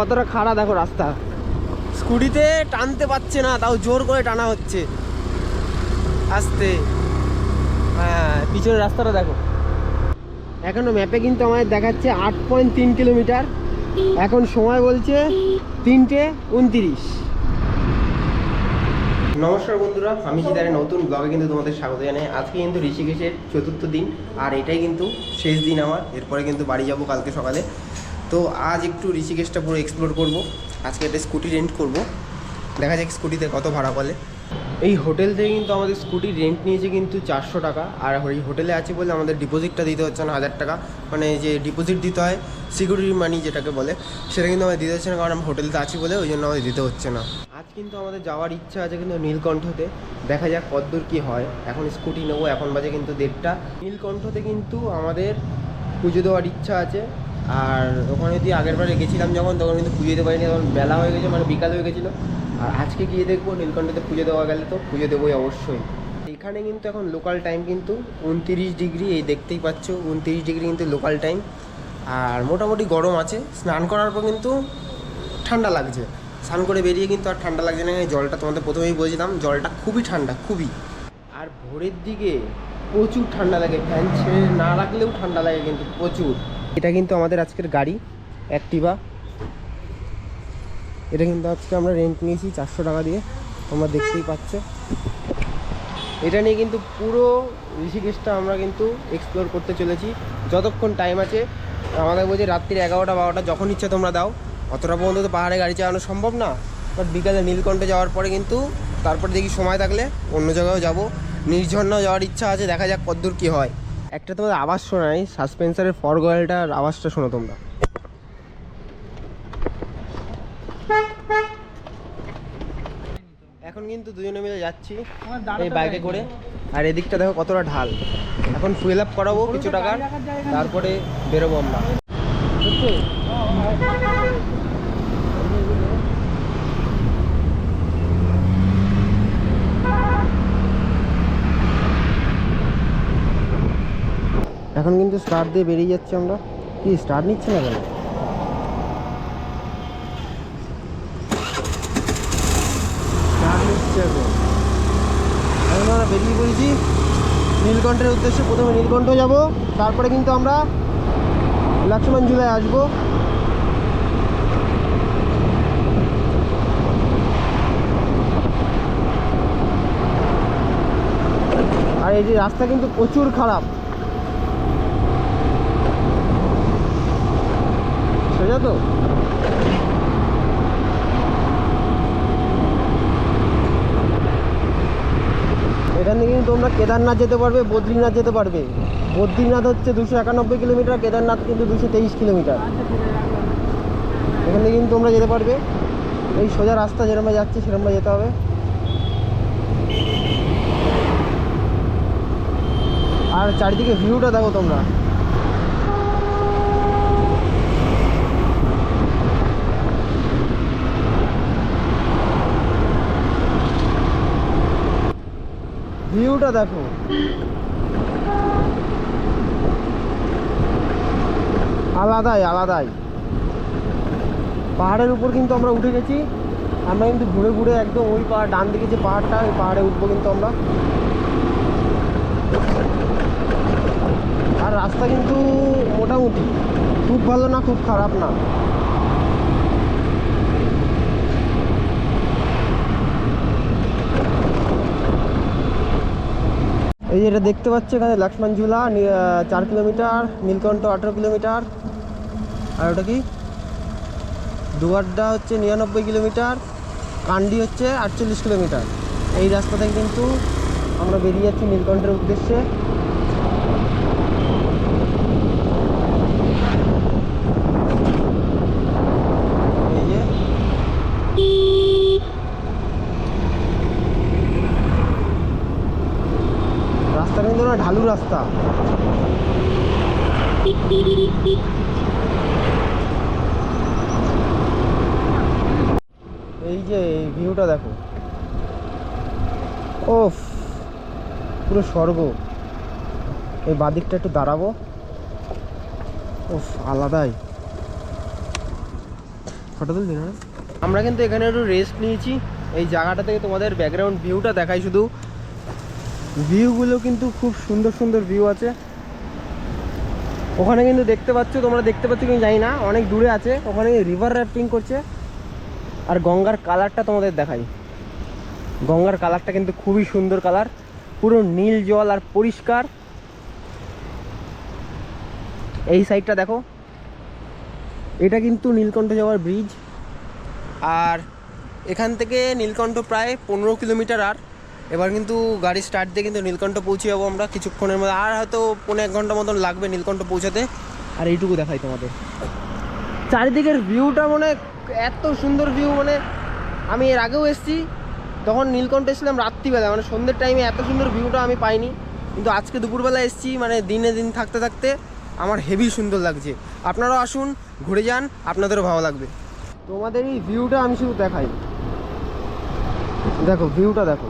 কতটা খাড়া দেখো রাস্তা। স্কুটিতে টানতে পারছে না তাও জোর করে টানা হচ্ছে। আস্তে। হ্যাঁ পিছনের রাস্তাটা দেখো। এখনও ম্যাপে কিন্তু আমাদের দেখাচ্ছে আট পয়েন্ট তিন কিলোমিটার এখন সময় বলছে তিনটে উনতিরিশ। নমস্কার বন্ধুরা আমি জিদারে নতুন ব্লগে কিন্তু তোমাদের স্বাগত জানাই। আজকে কিন্তু ঋষিকেশের চতুর্থ দিন আর এটাই কিন্তু শেষ দিন আমার। এরপরে কিন্তু বাড়ি যাব কালকে সকালে। তো আজ একটু ঋষিকেশটা পুরো এক্সপ্লোর করব। আজকে একটা স্কুটি রেন্ট করব। দেখা যাক স্কুটিতে কত ভাড়া বলে। এই হোটেল থেকে কিন্তু আমাদের স্কুটি রেন্ট নিয়েছে কিন্তু চারশো টাকা। আর এই হোটেলে আছে বলে আমাদের ডিপোজিটটা দিতে হচ্ছে না হাজার টাকা। মানে যে ডিপোজিট দিতে হয় সিকিউরিটি মানি যেটাকে বলে, সেটা কিন্তু আমাদের দিতে হচ্ছে না কারণ আমরা হোটেলতে আছি বলে ওই জন্য আমাদের দিতে হচ্ছে না। আজ কিন্তু আমাদের যাওয়ার ইচ্ছা আছে কিন্তু নীলকণ্ঠতে। দেখা যাক কতদূর কী হয়। এখন স্কুটি নেব, এখন বাজে কিন্তু দেড়টা। নীলকণ্ঠতে কিন্তু আমাদের পুজো দেওয়ার ইচ্ছা আছে। আর ওখানে যদি আগের বারে গেছিলাম যখন, তখন কিন্তু পুজো দিতে পারিনি, তখন বেলা হয়ে গেছে মানে বিকাল হয়ে গেছিল। আর আজকে গিয়ে দেখব নীলকণ্ঠতে পুজো দেওয়া গেলে তো, পুজো দেবোই অবশ্যই। এখানে কিন্তু এখন লোকাল টাইম কিন্তু উনতিরিশ ডিগ্রি, এই দেখতেই পাচ্ছ, উনতিরিশ ডিগ্রি কিন্তু লোকাল টাইম আর মোটামুটি গরম আছে, স্নান করার পর কিন্তু ঠান্ডা লাগছে। স্নান করে বেরিয়ে কিন্তু আর ঠান্ডা লাগছে না জলটা তোমাদের প্রথমেই বলেছিলাম, জলটা খুবই ঠান্ডা, খুবই। আর ভোরের দিকে প্রচুর ঠান্ডা লাগে, ফ্যান ছেড়ে না রাখলেও ঠান্ডা লাগে কিন্তু প্রচুর। এটা কিন্তু আমাদের আজকের গাড়ি অ্যাক্টিভা এটা কিন্তু আজকে আমরা রেন্ট নিয়েছি চারশো টাকা দিয়ে, তোমরা দেখতেই পাচ্ছ। এটা নিয়ে কিন্তু পুরো ঋষিকেশটা আমরা কিন্তু এক্সপ্লোর করতে চলেছি। যতক্ষণ টাইম আছে, আমাদের বলছে রাত্রির এগারোটা, বারোটা, যখন ইচ্ছা তোমরা দাও। অতটা পর্যন্ত তো পাহাড়ে গাড়ি চালানো সম্ভব না। বাট বিকালে নীলকণ্ঠে যাওয়ার পরে কিন্তু তারপরে দেখি সময় থাকলে অন্য জায়গায়ও যাব। নির্ঝর্ণাও যাওয়ার ইচ্ছা আছে, দেখা যাক কতদূর কী হয়। একটা তোমাদের আওয়াজ শোনাই সাসপেন্সারের ফর গয়েলটার আওয়াজটা শোনো তোমরা। এখন কিন্তু দুজনে মিলে যাচ্ছি এই বাইকে করে। আর এদিকটা দেখো কতটা ঢাল। এখন ফুয়েল আপ করাবো কিছু টাকার তারপরে বেরোবো আমরা। এখন কিন্তু স্টার্ট দিয়ে বেরিয়ে যাচ্ছি আমরা। কি স্টার্ট নিচ্ছে না কেন? এখন। আমরা বেরিয়ে পড়েছি নীলকণ্ঠের উদ্দেশ্যে। প্রথমে নীলকণ্ঠ যাব, তারপরে কিন্তু আমরা লক্ষ্মণ ঝুলায় আসব। আর এই যে রাস্তা কিন্তু প্রচুর খারাপ। সোজা তো এখান থেকে কিন্তু তোমরা কেদারনাথ যেতে পারবে, বদ্রীনাথ যেতে পারবে। বদ্রীনাথ হচ্ছে দুশো একানব্বই কিলোমিটার, কেদারনাথ কিন্তু দুশো তেইশ কিলোমিটার। এখান থেকে কিন্তু তোমরা যেতে পারবে। এই সোজা রাস্তা যেরকম যাচ্ছে সেরকম যেতে হবে। আর চারিদিকে ভিউটা দেখো তোমরা। ভিউটা দেখো। আলাদাই আলাদাই। পাহাড়ের উপর কিন্তু আমরা উঠে গেছি। আমরা কিন্তু ঘুরে ঘুরে একদম ওই পাহাড়, ডান দিকে যে পাহাড়টা, ওই পাহাড়ে উঠবো কিন্তু আমরা। আর রাস্তা কিন্তু মোটামুটি, খুব ভালো না, খুব খারাপ না। এই যে এটা দেখতে পাচ্ছি এখানে লক্ষ্মণ ঝুলা চার কিলোমিটার, নীলকণ্ঠ আঠেরো কিলোমিটার। আর ওটা কি? দুয়ারডা হচ্ছে নিরানব্বই কিলোমিটার কান্ডি হচ্ছে আটচল্লিশ কিলোমিটার। এই রাস্তা থেকে কিন্তু আমরা বেরিয়ে যাচ্ছি নীলকণ্ঠের উদ্দেশ্যে এই যে রাস্তা কিন্তু না ঢালু রাস্তা। এই যে এই ভিউটা দেখো। ওফ, পুরো স্বর্গ। এই বাদিকটা একটু দাঁড়াবো। ওফ, আলাদাই। ফটো তুলবি না? আমরা কিন্তু এখানে একটু রেস্ট নিয়েছি। এই জায়গাটা থেকে তোমাদের ব্যাকগ্রাউন্ড ভিউটা দেখাই শুধু। ভিউগুলো কিন্তু খুব সুন্দর সুন্দর ভিউ আছে। ওখানে কিন্তু দেখতে পাচ্ছ, তোমরা দেখতে পাচ্ছ কি জানি না, অনেক দূরে আছে। ওখানে রিভার র্যাফটিং করছে। আর গঙ্গার কালারটা তোমাদের দেখাই। গঙ্গার কালারটা কিন্তু খুবই সুন্দর কালার পুরো নীল জল আর পরিষ্কার। এই সাইডটা দেখো। এটা কিন্তু নীলকণ্ঠ যাওয়ার ব্রিজ আর এখান থেকে নীলকণ্ঠ প্রায় পনেরো কিলোমিটার আর। এবার কিন্তু গাড়ি স্টার্ট দিয়ে কিন্তু নীলকণ্ঠ পৌঁছে যাব আমরা কিছুক্ষণের মধ্যে। আর হয়তো পনেরো এক ঘণ্টা মতন লাগবে নীলকণ্ঠ পৌঁছাতে। আর এইটুকু দেখাই তোমাদের। চারিদিকের ভিউটা মানে এত সুন্দর ভিউ মানে আমি এর আগেও এসেছি, তখন নীলকণ্ঠ এসেছিলাম রাত্রিবেলা মানে সন্ধ্যের টাইমে এত সুন্দর ভিউটা আমি পাইনি। কিন্তু আজকে দুপুরবেলা এসেছি মানে দিনে দিন থাকতে থাকতে আমার হেভি সুন্দর লাগছে। আপনারাও আসুন, ঘুরে যান, আপনাদেরও ভালো লাগবে। তোমাদের এই ভিউটা আমি শুধু দেখাই। দেখো ভিউটা দেখো।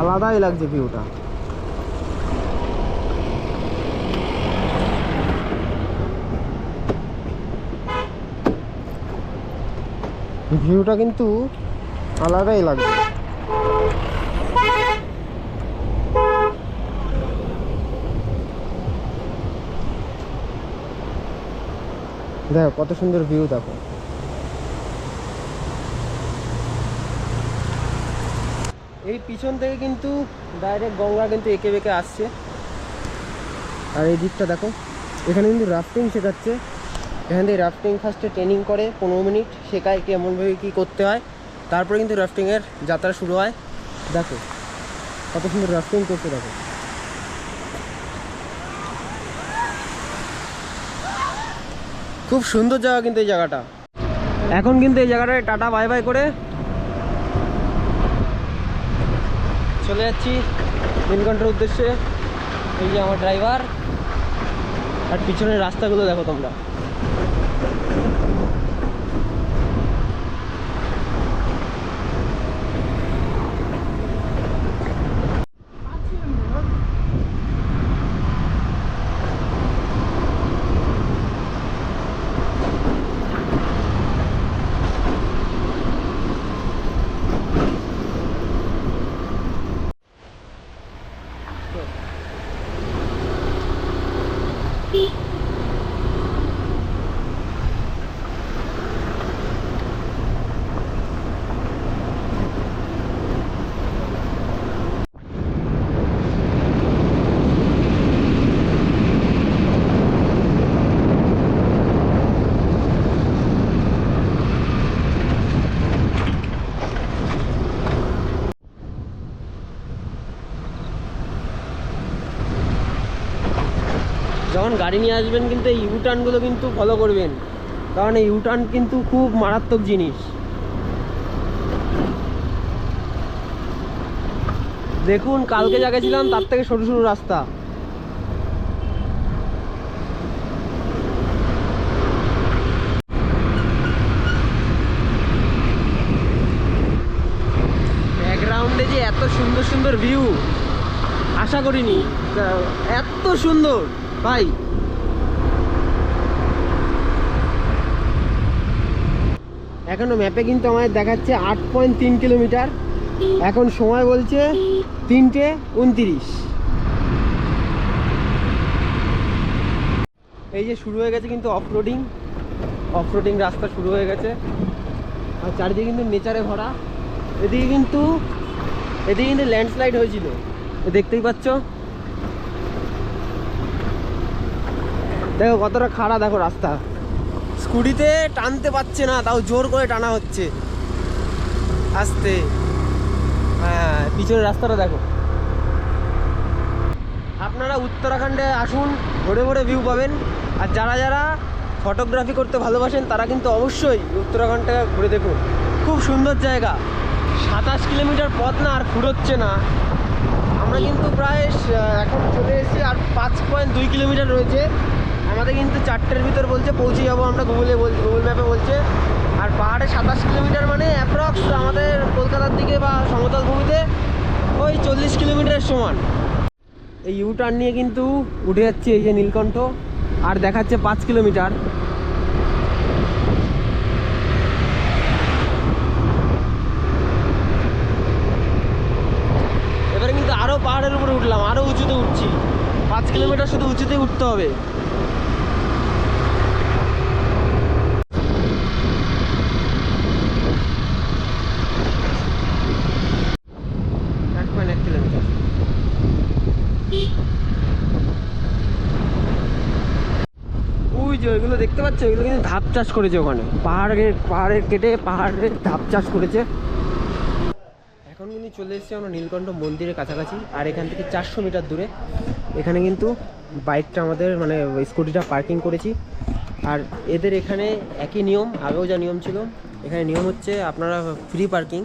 আলাদাই লাগছে ভিউটা। ভিউটা কিন্তু আলাদাই লাগছে। দেখো কত সুন্দর ভিউ দেখো। এই পিছন থেকে কিন্তু ডাইরেক্ট গঙ্গা কিন্তু এঁকে বেঁকে আসছে। আর এই দিকটা দেখো, এখানে কিন্তু রাফটিং শেখাচ্ছে। এখান থেকে রাফটিং ফার্স্টে ট্রেনিং করে, পনেরো মিনিট শেখায় কেমনভাবে কী করতে হয়। তারপরে কিন্তু রাফটিংয়ের যাত্রা শুরু হয়। দেখো, কত সুন্দর রাফটিং করতে দেখো। খুব সুন্দর জায়গা কিন্তু এই জায়গাটা। এখন কিন্তু এই জায়গাটায় টাটা বাই বাই করে চলে যাচ্ছি নীলকণ্ঠের উদ্দেশ্যে। এই যে আমার ড্রাইভার আর পিছনের রাস্তাগুলো দেখো তোমরা যখন গাড়ি নিয়ে আসবেন কিন্তু এই ইউটার্নগুলো কিন্তু ফলো করবেন। কারণ এই ইউটার্ন কিন্তু খুব মারাত্মক জিনিস। দেখুন, কালকে যা গেছিলাম, তার থেকে সরু সরু রাস্তা। ব্যাকগ্রাউন্ডে যে এত সুন্দর সুন্দর ভিউ আশা করিনি। এত সুন্দর। ভাই। এখনও ম্যাপে কিন্তু আমাদের দেখাচ্ছে আট পয়েন্ট তিন কিলোমিটার। এখন সময় বলছে তিনটে উনতিরিশ। এই যে শুরু হয়ে গেছে কিন্তু অফরোডিং অফরোডিং রাস্তা শুরু হয়ে গেছে। আর চারিদিকে কিন্তু নেচারে ভরা। এদিকে কিন্তু এদিকে কিন্তু ল্যান্ডস্লাইড হয়েছিল। দেখতেই পাচ্ছ? দেখো কতটা খাড়া দেখো রাস্তা। স্কুটিতে টানতে পারছে না, তাও জোর করে টানা হচ্ছে। আস্তে। হ্যাঁ পিছনের রাস্তাটা দেখো। আপনারা উত্তরাখণ্ডে আসুন ভরে ভরে ভিউ পাবেন। আর যারা যারা ফটোগ্রাফি করতে ভালোবাসেন, তারা কিন্তু অবশ্যই উত্তরাখণ্ডটা ঘুরে দেখুন। খুব সুন্দর জায়গা। সাতাশ কিলোমিটার পথ না, আর ফুরোচ্ছে না। আমরা কিন্তু প্রায় এখন চলে এসেছি, আর পাঁচ পয়েন্ট দুই কিলোমিটার রয়েছে। আমাদের কিন্তু চারটের ভিতর বলছে, পৌঁছে যাব আমরা গুগলে বল গুগল ম্যাপে বলছে। আর পাহাড়ে সাতাশ কিলোমিটার মানে অ্যাপ্রক্স আমাদের কলকাতার দিকে বা সমতল ভূমিতে ওই চল্লিশ কিলোমিটারের সমান। এই ইউ টার্ন নিয়ে কিন্তু উঠে যাচ্ছে এই যে নীলকণ্ঠ, আর দেখাচ্ছে পাঁচ কিলোমিটার। এবারে কিন্তু আরও পাহাড়ের উপরে উঠলাম আরও উঁচুতে উঠছি। পাঁচ কিলোমিটার শুধু উঁচুতে উঠতে হবে। পাচ্ছ ওইগুলো কিন্তু ধাপ চাষ করেছে ওখানে। পাহাড়ের পাহাড়ের কেটে পাহাড়ের ধাপ চাষ করেছে। এখন কিন্তু চলে এসেছি আমরা নীলকণ্ঠ মন্দিরের কাছাকাছি, আর এখান থেকে চারশো মিটার দূরে। এখানে কিন্তু বাইকটা আমাদের মানে স্কুটিটা পার্কিং করেছি। আর এদের এখানে একই নিয়ম, আগেও যা নিয়ম ছিল, এখানে নিয়ম হচ্ছে আপনারা ফ্রি পার্কিং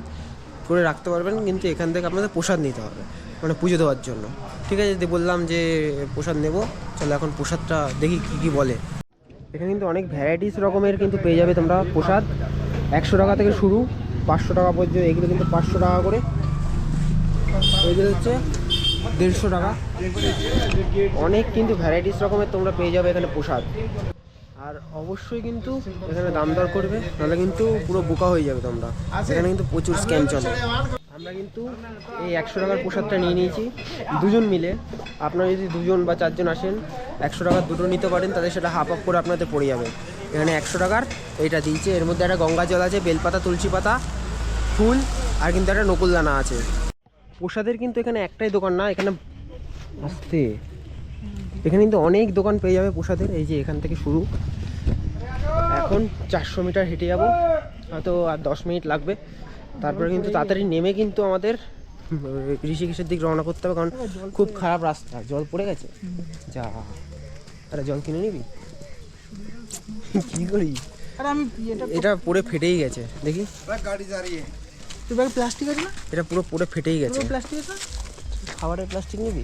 করে রাখতে পারবেন, কিন্তু এখান থেকে আপনাদের প্রসাদ নিতে হবে মানে পুজো দেওয়ার জন্য। ঠিক আছে বললাম যে প্রসাদ নেব চলো এখন প্রসাদটা দেখি কী কী বলে। এখানে কিন্তু অনেক ভ্যারাইটিস রকমের কিন্তু পেয়ে যাবে তোমরা প্রসাদ। একশো টাকা থেকে শুরু, পাঁচশো টাকা পর্যন্ত, এগুলো কিন্তু পাঁচশো টাকা করে। এগুলো হচ্ছে দেড়শো টাকা। অনেক কিন্তু ভ্যারাইটিস রকমের তোমরা পেয়ে যাবে এখানে প্রসাদ। আর অবশ্যই কিন্তু এখানে দাম দর করবে, নাহলে কিন্তু পুরো বোকা হয়ে যাবে তোমরা। এখানে কিন্তু প্রচুর স্ক্যাম চলে। আমরা কিন্তু এই একশো টাকার প্রসাদটা নিয়ে নিয়েছি। দুজন মিলে। আপনারা যদি দুজন বা চারজন আসেন, একশো টাকার দুটো নিতে পারেন, তাদের সেটা হাফ আপ করে আপনাদের পড়ে যাবে। এখানে একশো টাকার, এইটা দিয়েছে। এর মধ্যে একটা গঙ্গা জল আছে, বেলপাতা, তুলসী পাতা, ফুল, আর কিন্তু একটা নকুলদানা আছে। প্রসাদের কিন্তু এখানে একটাই দোকান না, এখানে আসতে। এখানে কিন্তু অনেক দোকান পেয়ে যাবে প্রসাদের। এই যে এখান থেকে শুরু। এখন চারশো মিটার হেঁটে যাব। হয়তো আর দশ মিনিট লাগবে। তারপরে কিন্তু তাড়াতাড়ি নেমে কিন্তু আমাদের ঋষিকেশের দিক রওনা করতে হবে কারণ খুব খারাপ রাস্তা জল পড়ে গেছে। যা আরে জল কিনে নিবি? কি করি? এটা এটা পড়ে ফেটেই গেছে দেখি। গাড়ি দাঁড়িয়ে। ব্যাগে প্লাস্টিক আছে না? এটা পুরো পড়ে ফেটেই গেছে। প্লাস্টিক আছে খাবারের প্লাস্টিক নিবি?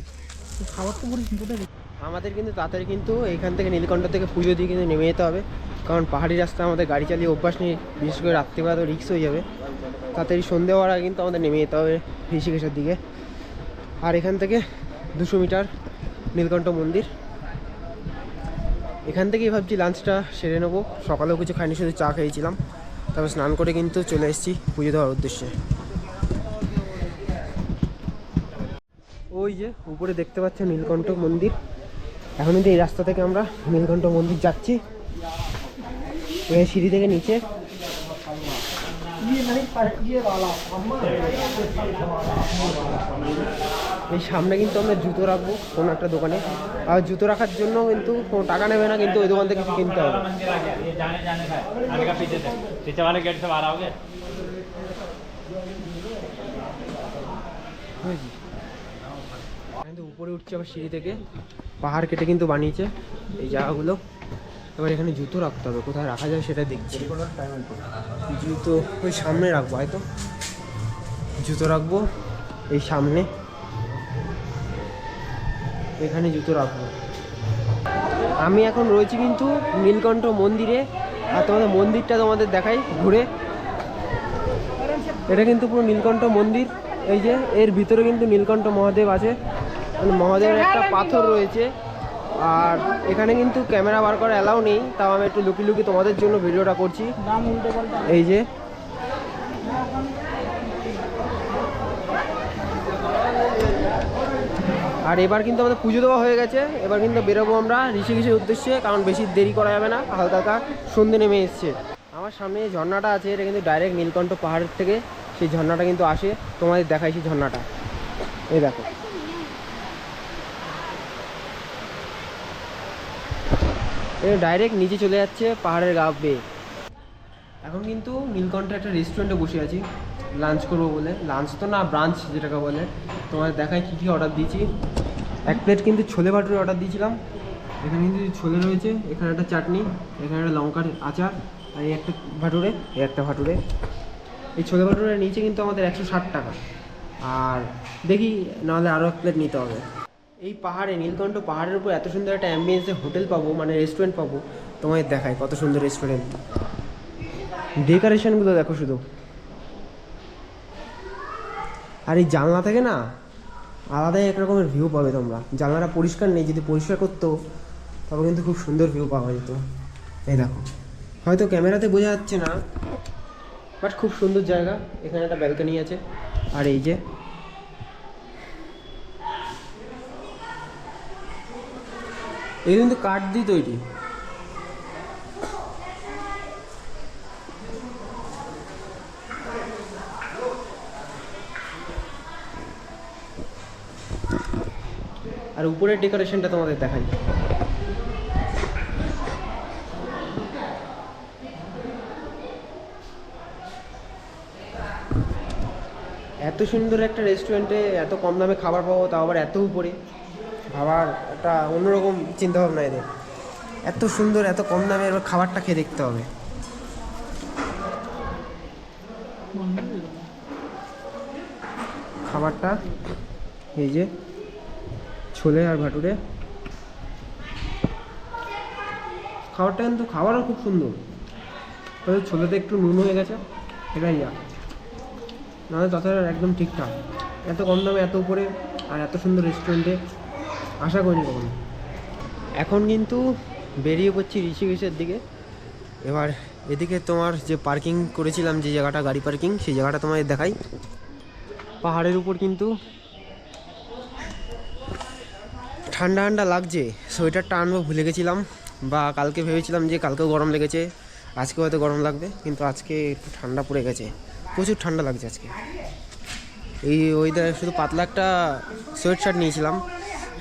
খাবার তো কোথায় আমাদের কিন্তু তাড়াতাড়ি কিন্তু এখান থেকে নীলকণ্ঠ থেকে পুজো দিয়ে কিন্তু নেমে যেতে হবে কারণ পাহাড়ি রাস্তা আমাদের গাড়ি চালিয়ে অভ্যাস নেই বিশেষ করে রাত্রিবেলা তো রিক্স হয়ে যাবে। তাড়াতাড়ি সন্ধে হওয়ার আগে কিন্তু আমাদের নেমে যেতে হবে ঋষিকেশের দিকে। আর এখান থেকে দুশো মিটার নীলকণ্ঠ মন্দির। এখান থেকেই ভাবছি লাঞ্চটা সেরে নেব। সকালেও কিছু খাইনি, শুধু চা খেয়েছিলাম। তারপর স্নান করে কিন্তু চলে এসেছি পুজো দেওয়ার উদ্দেশ্যে। ওই যে উপরে দেখতে পাচ্ছেন নীলকণ্ঠ মন্দির। এখন কিন্তু এই রাস্তা থেকে আমরা নীলকণ্ঠ মন্দির যাচ্ছি। সিঁড়ি থেকে নিচে। ইয়ে মানে ইয়ে হ্যাঁ। এই সামনে কিন্তু আমরা জুতো রাখব কোনো একটা দোকানে। আর জুতো রাখার জন্য কিন্তু টাকা নেবে না কিন্তু ওই দোকান থেকে কিনতে হবে। উপরে উঠছে আবার সিঁড়ি থেকে পাহাড় কেটে কিন্তু বানিয়েছে এই জায়গাগুলো। এবার এখানে জুতো রাখতে হবে, কোথায় রাখা যায় সেটা দেখছি। জুতো ওই সামনে রাখব, হয়তো। জুতো রাখব এই সামনে। এখানে জুতো রাখব। আমি এখন রয়েছি কিন্তু নীলকণ্ঠ মন্দিরে, আর তোমাদের মন্দিরটা তোমাদের দেখাই ঘুরে। এটা কিন্তু পুরো নীলকণ্ঠ মন্দির, এই যে এর ভিতরে কিন্তু নীলকণ্ঠ মহাদেব আছে। মহাদেবের একটা পাথর রয়েছে। আর এখানে কিন্তু ক্যামেরা বার করা অ্যালাউ নেই তাও আমি একটু লুকি লুকি তোমাদের জন্য ভিডিওটা করছি। এই যে। আর এবার কিন্তু আমাদের পুজো দেওয়া হয়ে গেছে এবার কিন্তু বেরোবো আমরা ঋষিকেশের উদ্দেশ্যে কারণ বেশি দেরি করা যাবে না হালকা হালকা সন্ধে নেমে এসছে। আমার সামনে যে ঝর্ণাটা আছে এটা কিন্তু ডাইরেক্ট নীলকণ্ঠ পাহাড়ের থেকে সেই ঝর্ণাটা কিন্তু আসে তোমাদের দেখাই সেই ঝর্ণাটা। এই দেখো। ডাইরেক্ট নিচে চলে যাচ্ছে পাহাড়ের গা বেয়ে। এখন কিন্তু নীলকণ্ঠে একটা রেস্টুরেন্টে বসে আছি। লাঞ্চ করব বলে। লাঞ্চ তো না ব্রাঞ্চ যেটাকে বলে। তোমার দেখায় কী কী অর্ডার দিয়েছি। এক প্লেট কিন্তু ছোলে ভাটুরে অর্ডার দিয়েছিলাম। এখানে কিন্তু ছোলে রয়েছে, এখানে একটা চাটনি, এখানে একটা লঙ্কার আচার, আর এই একটা ভাটুরে, এই একটা ভাটুরে। এই ছোলে ভাটুরের নিচে কিন্তু আমাদের একশো ষাট টাকা। আর দেখি, নাহলে আরও এক প্লেট নিতে হবে। এই পাহাড়ে, নীলকণ্ঠ পাহাড়ের উপর এত সুন্দর একটা অ্যাম্বিয়েন্সে হোটেল পাবো মানে রেস্টুরেন্ট পাবো তোমাদের দেখায় কত সুন্দর রেস্টুরেন্ট ডেকোরেশনগুলো দেখো শুধু। আর এই জানলা থেকে না, আলাদাই এক রকমের ভিউ পাবে তোমরা। জানলাটা পরিষ্কার নেই, যদি পরিষ্কার করতো, তবে কিন্তু খুব সুন্দর ভিউ পাওয়া যেত। এই দেখো। হয়তো ক্যামেরাতে বোঝা যাচ্ছে না বাট খুব সুন্দর জায়গা। এখানে একটা ব্যালকনি আছে। আর এই যে এই কিন্তু কাঠ দিয়ে তৈরি। আর উপরের ডেকোরেশনটা তোমাদের দেখাই। এত সুন্দর একটা রেস্টুরেন্টে এত কম দামে খাবার পাবো, তাও আবার এত উপরে। ভাবার একটা অন্যরকম চিন্তাভাবনা এদের। এত সুন্দর, এত কম দামে এবার খাবারটা খেয়ে দেখতে হবে। খাবারটা এই যে ছোলে আর ভাটুরে। খাবারটা কিন্তু খাবারও খুব সুন্দর। তবে ছোলেতে একটু নুন হয়ে গেছে, এটাই যা। নাহলে তাছাড়া একদম ঠিকঠাক। এত কম দামে, এত উপরে, আর এত সুন্দর রেস্টুরেন্টে আশা করিনি কখনো। এখন কিন্তু বেরিয়ে পড়ছি ঋষিকেশের দিকে। এবার এদিকে তোমার যে পার্কিং করেছিলাম, যে জায়গাটা গাড়ি পার্কিং সেই জায়গাটা তোমাদের দেখাই। পাহাড়ের উপর কিন্তু ঠান্ডা ঠান্ডা লাগছে। সোয়েটারটা আনব ভুলে গেছিলাম বা কালকে ভেবেছিলাম যে কালকেও গরম লেগেছে, আজকে হয়তো গরম লাগবে, কিন্তু আজকে একটু ঠান্ডা পড়ে গেছে। প্রচুর ঠান্ডা লাগছে আজকে। এই ওয়েদারে শুধু পাতলা একটা সোয়েট শার্ট নিয়েছিলাম।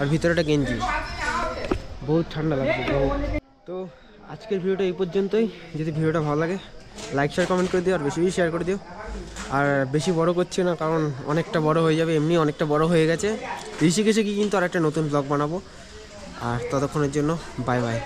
আর ভিতরেটা গেঞ্জি। বহুত ঠান্ডা লাগছে তো আজকের ভিডিওটা এই পর্যন্তই। যদি ভিডিওটা ভালো লাগে লাইক শেয়ার কমেন্ট করে দিও, আর বেশি বেশি শেয়ার করে দিও। আর বেশি বড় করছি না, কারণ অনেকটা বড় হয়ে যাবে, এমনি অনেকটা বড় হয়ে গেছে। ঋষিকেশে কি কিন্তু আর একটা নতুন ব্লগ বানাবো। আর ততক্ষণের জন্য বাই বাই